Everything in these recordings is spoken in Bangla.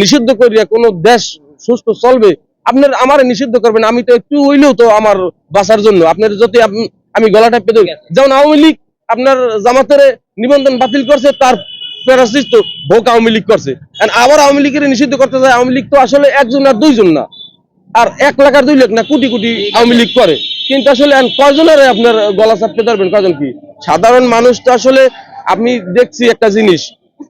নিষিদ্ধ করিয়া কোনো দেশ সুস্থ চলবে, আপনার আমার নিষিদ্ধ করবেন, আমি তো একটু হইলেও তো আমার বাঁচার জন্য। আপনার যদি আমি গলাটা পেতে যেমন আওয়ামী লীগ আপনার জামাতের নিবন্ধন বাতিল করছে, তার প্যারাসিস তো আওয়ামী লীগ করছে। আবার আওয়ামী লীগের নিষিদ্ধ করতে যায়, আওয়ামী লীগ তো আসলে একজন আর দুইজন না। আর এক লাখ আর দুই লাখ না, কোটি কোটি আওয়ামী লীগ করে। কিন্তু আসলে কয়জনের আপনার গলা চাপতে পারবেন কয়জন কি? সাধারণ মানুষ তো আসলে, আমি দেখছি একটা জিনিস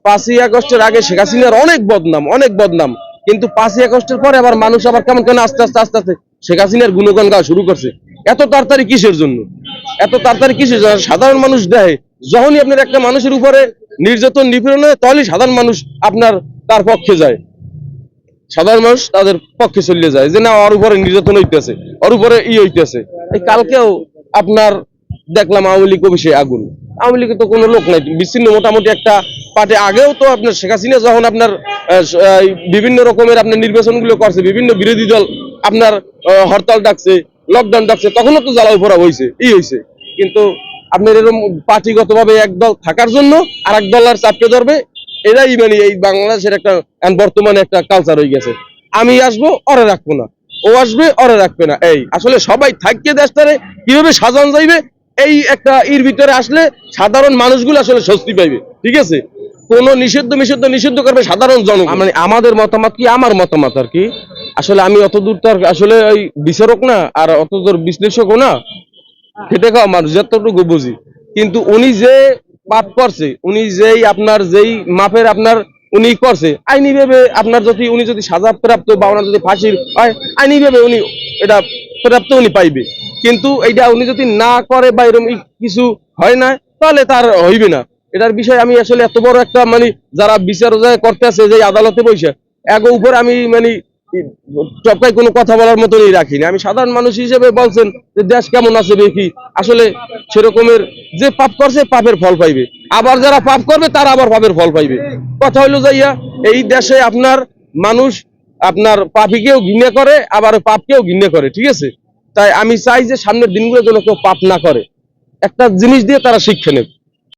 পাঁচই আগস্টের আগে শেখ হাসিনার অনেক বদনাম অনেক বদনাম। কিন্তু পাঁচই আগস্টের পরে আবার মানুষ আবার কেমন কেন আস্তে আস্তে আস্তে আস্তে শেখ হাসিনার গুণগান গাওয়া শুরু করছে। এত তাড়াতাড়ি কিসের জন্য? এত তাড়াতাড়ি কিসের জন্য? সাধারণ মানুষ দেয়, যখনই আপনার একটা মানুষের উপরে নির্যাতন নিপীড়ন হয় তাহলেই সাধারণ মানুষ আপনার, তার পক্ষে যায়। সাধারণ মানুষ তাদের পক্ষে চলে যায়, যে না, ওর উপরে নির্যাতন হইতেছে, ওর উপরে ই হইতেছে। এই কালকেও আপনার দেখলাম আওয়ামী লীগ অফিসে আগুন। আওয়ামী লীগে তো কোনো লোক নাই। বিচ্ছিন্ন মোটামুটি একটা পার্টি। আগেও তো আপনার শেখ হাসিনা যখন আপনার বিভিন্ন রকমের আপনার নির্বাচনগুলো করছে, বিভিন্ন বিরোধী দল আপনার হরতাল ডাকছে লকডাউন ডাকছে, তখনও তো জ্বালাও ভরা হয়েছে ই হয়েছে কিন্তু আপনার এরকম পার্টিগত ভাবে এক দল থাকার জন্য আর এক দল আর চাপকে ধরবে, এরাই মানে এই বাংলাদেশের একটা বর্তমানে একটা কালচার হয়ে গেছে। আমি আসব, অরে রাখব না। ও আসবে, অরে রাখবে না। এই, আসলে সবাই থাকতে দেশটারে, কীভাবে সাজান যাইবে এই একটা এর ভিতরে আসলে সাধারণ মানুষগুলো আসলে স্বস্তি পাইবে, ঠিক আছে? কোন নিষিদ্ধ নিষিদ্ধ নিষিদ্ধ করবে সাধারণ জন মানে আমাদের মতামত কি? আমার মতামত আর কি। আসলে আমি অত দূর তো আসলে ওই বিচারক না, আর অত দূর বিশ্লেষকও না। খেটে খাওয়া মানুষ, যতটুকু বুঝি। কিন্তু উনি যে পাপ করছে, উনি যেই আপনার যেই মাপের আপনার উনি করছে, আইনি ভাবে আপনার যদি, উনি যদি সাজা প্রাপ্ত বা ওনার যদি ফাঁসির হয়, আইনি ভাবে উনি এটা প্রাপ্ত উনি পাইবে। কিন্তু এইটা উনি যদি না করে বা এরকম কিছু হয় না, তাহলে তার হইবে না। এটার বিষয়ে আমি আসলে এত বড় একটা মানে যারা বিচার করতে আছে যে আদালতে বসে এক উপর আমি মানে চপকাই কোনো কথা বলার মতনই রাখিনি আমি সাধারণ মানুষ হিসেবে বলছেন যে, দেশ কেমন আছে দেখি। আসলে সেরকমের যে পাপ করছে, পাপের ফল পাইবে। আবার যারা পাপ করবে, তারা আবার পাপের ফল পাইবে। কথা হইল যাইয়া এই দেশে আপনার মানুষ, আপনার পাপিকেও ঘৃণা করে, আবার পাপকেও ঘৃণা করে, ঠিক আছে? তাই আমি চাই যে সামনের দিনগুলো যেন কেউ পাপ না করে। একটা জিনিস দিয়ে তারা শিক্ষা নেবে